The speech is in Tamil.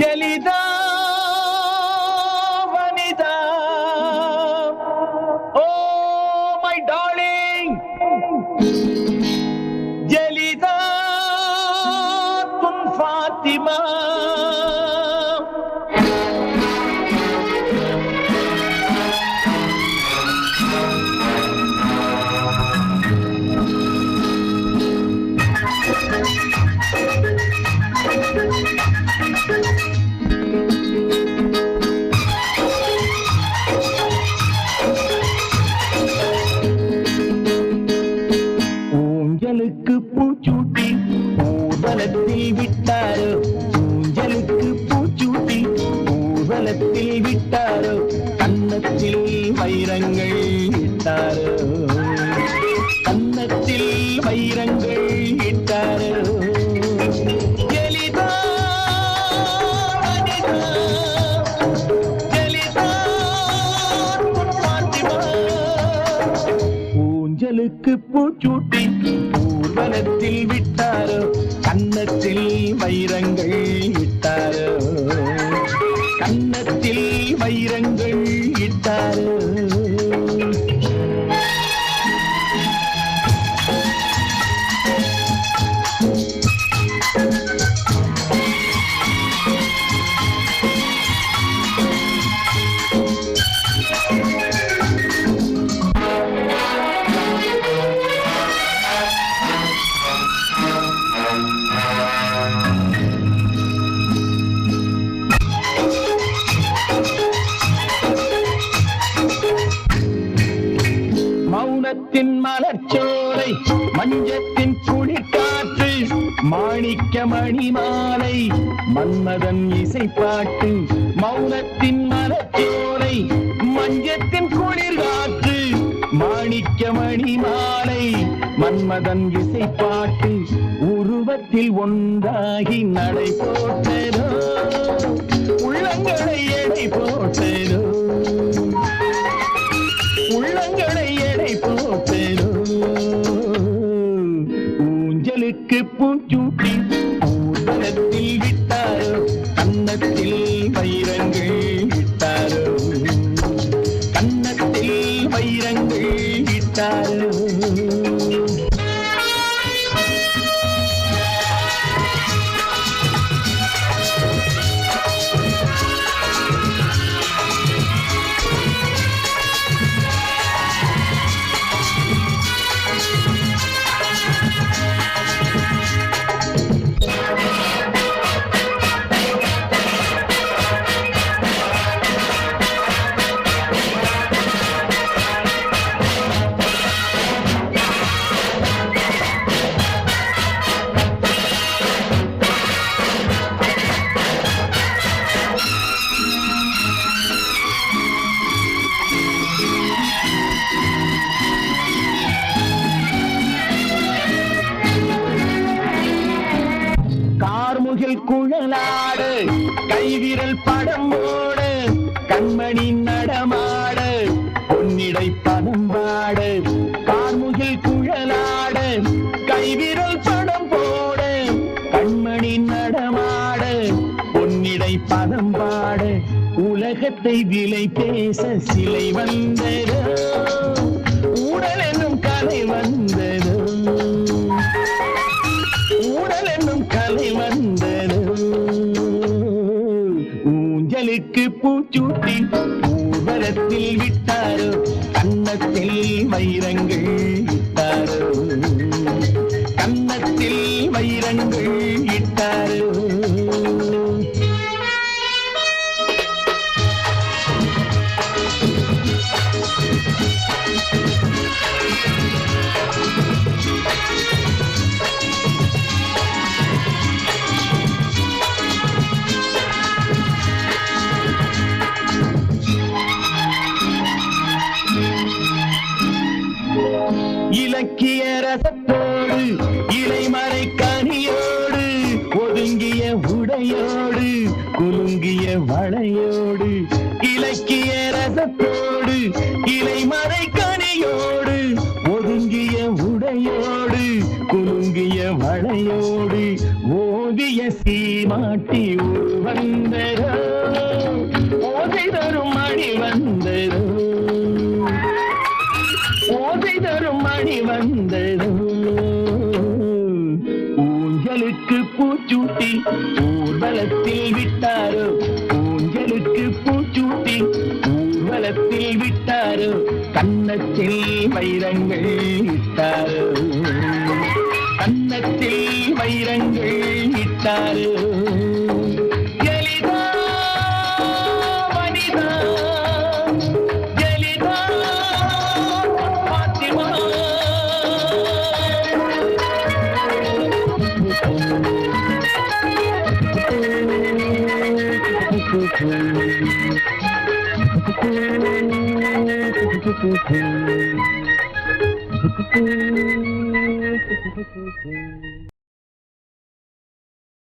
ஜலிதா விட்டாரோ? ஊஞ்சலுக்கு பூச்சூட்டி ஊர்வலத்தில் விட்டாரோ? கன்னத்தில் வைரங்கள் இட்டாரோ? கன்னத்தில் வைரங்கள் இட்டாரோ? கண்ணுக்கு பூச்சூட்டி ஊர்வலத்தில் விட்டாரோ? கன்னத்தில் வைரங்கள் விட்டாரோ? கன்னத்தில் வைரங்கள் மௌனத்தின் மலர்ச்சோலை மஞ்சத்தின் குளிர்காற்று மாணிக்க மணி மாலை மன்மதன் இசைப்பாட்டு மௌனத்தின் மலர்ச்சோலை மஞ்சத்தின் குளிர்காற்று மாணிக்க மணி மாலை மன்மதன் இசைப்பாட்டு உருவத்தில் ஒன்றாகி நடை போட்டது ஊஞ்சலுக்கு பூச்சூட்டி ஊர்வலத்தில் விட்டாரோ? கன்னத்தில் வைரங்கள் விட்டாரோ? கன்னத்தில் வைரங்கள் விட்டாரோ? கைவிரல் படம் கண்மணி நடமாட பொன்னிடை பதம் பாட கார்முகில் குழலாட கைவிரல் படம் போட கண்மணி நடமாட பொன்னிடை பதம் பாட உலகத்தை விலை பேச சிலை வந்ததோ. உடல் என்னும் கலை வந்தது. ஊஞ்சலுக்கு பூச்சூட்டி பூவரத்தில் விட்டாரோ? கன்னத்தில் வைரங்கள் இட்டாரோ கன்னத்தில் வைரங்கள் இட்டாரோ இலைமறை கனியோடு ஒதுங்கிய உடையோடு குலுங்கிய வளையோடு இலக்கிய ரசத்தோடு இலைமறை கனியோடு ஒதுங்கிய உடையோடு குலுங்கிய வளையோடு ஓ ஓவிய சீமாட்டி ஊர் வந்தரோ தரும் மணி வந்தரோ. ஊர்வலத்தில் விட்டாரோ? ஊஞ்சலுக்கு பூச்சூட்டி ஊர்வலத்தில் விட்டாரோ? கன்னத்தில் வைரங்கள் இட்டாரோ? கன்னத்தில் வைரங்கள் இட்டாரோ? Thank you.